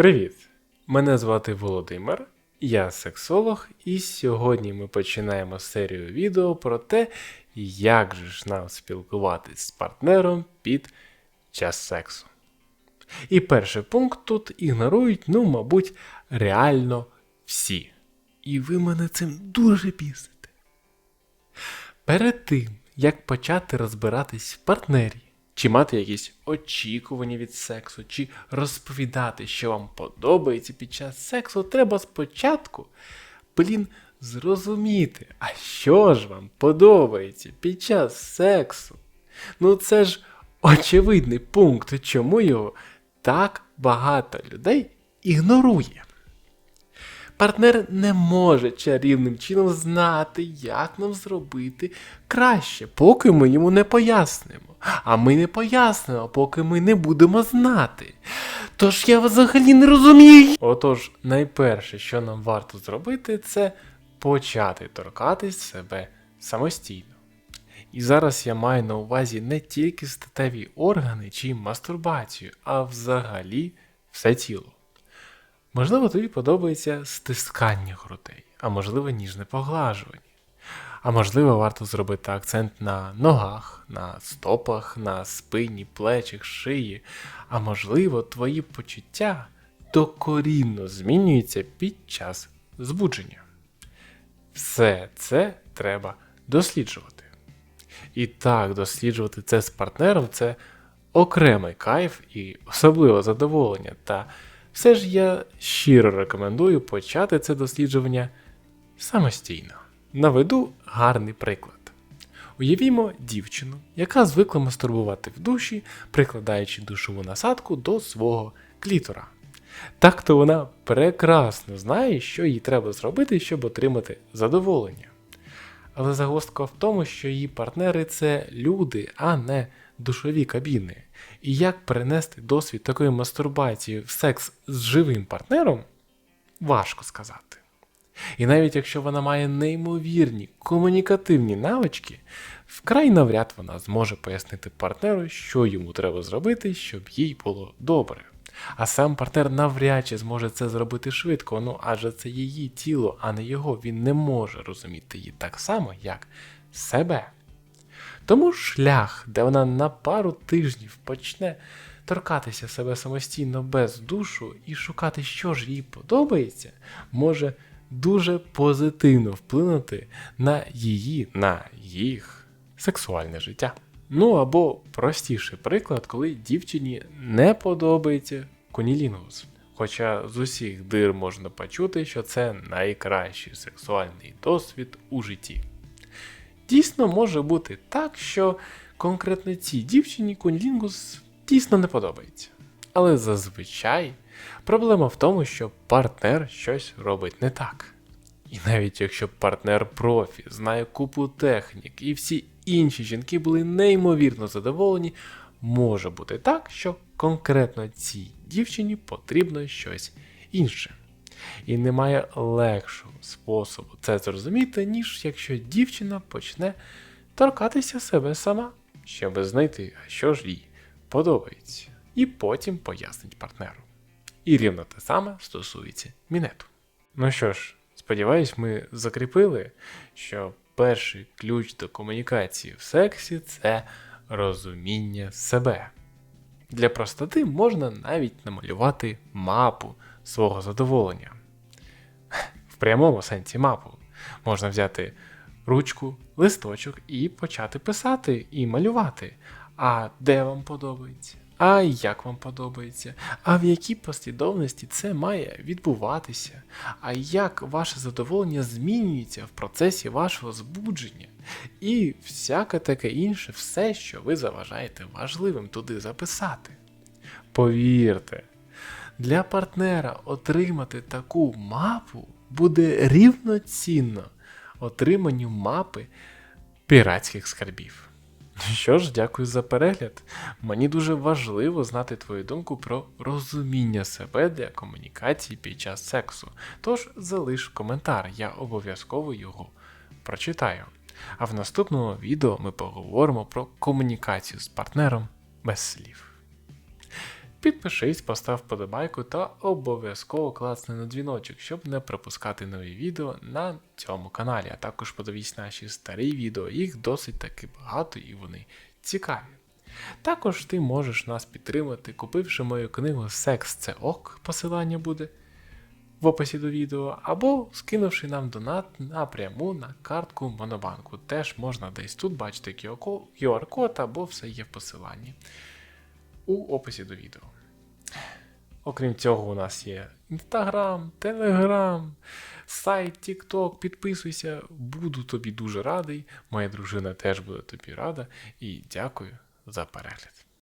Привіт! Мене звати Володимир, я сексолог, і сьогодні ми починаємо серію відео про те, як же ж нам спілкуватись з партнером під час сексу. І перший пункт тут ігнорують, ну, мабуть, реально всі. І ви мене цим дуже бісите. Перед тим, як почати розбиратись в партнері, чи мати якісь очікування від сексу, чи розповідати, що вам подобається під час сексу, треба спочатку, блін, зрозуміти, а що ж вам подобається під час сексу. Ну це ж очевидний пункт, чому його так багато людей ігнорує. Партнер не може чарівним чином знати, як нам зробити краще, поки ми йому не пояснимо. А ми не пояснимо, поки ми не будемо знати. Тож я взагалі не розумію. Отож, найперше, що нам варто зробити, це почати торкатись себе самостійно. І зараз я маю на увазі не тільки статеві органи чи мастурбацію, а взагалі все тіло. Можливо, тобі подобається стискання грудей, а можливо, ніжне поглажування. А можливо, варто зробити акцент на ногах, на стопах, на спині, плечах, шиї. А можливо, твої почуття докорінно змінюються під час збудження. Все це треба досліджувати. І так, досліджувати це з партнером це окремий кайф і особливе задоволення. Та все ж я щиро рекомендую почати це дослідження самостійно. Наведу гарний приклад. Уявімо дівчину, яка звикла мастурбувати в душі, прикладаючи душову насадку до свого клітора. Так то вона прекрасно знає, що їй треба зробити, щоб отримати задоволення. Але загвоздка в тому, що її партнери це люди, а не душові кабіни. І як перенести досвід такої мастурбації в секс з живим партнером, важко сказати. І навіть якщо вона має неймовірні комунікативні навички, вкрай навряд вона зможе пояснити партнеру, що йому треба зробити, щоб їй було добре. А сам партнер навряд чи зможе це зробити швидко, ну адже це її тіло, а не його. Він не може розуміти її так само, як себе. Тому шлях, де вона на пару тижнів почне торкатися себе самостійно без душу і шукати, що ж їй подобається, може дуже позитивно вплинути на її, на їх сексуальне життя. Ну або простіший приклад, коли дівчині не подобається кунілінгус. Хоча з усіх дир можна почути, що це найкращий сексуальний досвід у житті. Дійсно може бути так, що конкретно цій дівчині кунілінгус дійсно не подобається. Але зазвичай проблема в тому, що партнер щось робить не так. І навіть якщо партнер профі знає купу технік, і всі інші жінки були неймовірно задоволені, може бути так, що конкретно цій дівчині потрібно щось інше. І немає легшого способу це зрозуміти, ніж якщо дівчина почне торкатися себе сама, щоб знайти, що ж їй подобається, і потім пояснить партнеру. І рівно те саме стосується мінету. Ну що ж, сподіваюсь, ми закріпили, що перший ключ до комунікації в сексі це розуміння себе. Для простоти можна навіть намалювати мапу свого задоволення. В прямому сенсі мапу можна взяти ручку, листочок і почати писати і малювати. А де вам подобається? А як вам подобається? А в якій послідовності це має відбуватися? А як ваше задоволення змінюється в процесі вашого збудження? І всяке таке інше, все, що ви заважаєте важливим туди записати. Повірте, для партнера отримати таку мапу буде рівноцінно отриманню мапи піратських скарбів. Що ж, дякую за перегляд. Мені дуже важливо знати твою думку про розуміння себе для комунікації під час сексу. Тож залиш коментар, я обов'язково його прочитаю. А в наступному відео ми поговоримо про комунікацію з партнером без слів. Підпишись, постав вподобайку та обов'язково класни на дзвіночок, щоб не пропускати нові відео на цьому каналі. А також подивись наші старі відео, їх досить таки багато і вони цікаві. Також ти можеш нас підтримати, купивши мою книгу Секс це ок, посилання буде в описі до відео, або скинувши нам донат напряму на картку Монобанку. Теж можна десь тут бачити QR-код або все є в посиланні у описі до відео. Окрім цього, у нас є Інстаграм, Телеграм, сайт, Тікток. Підписуйся, буду тобі дуже радий. Моя дружина теж буде тобі рада. І дякую за перегляд.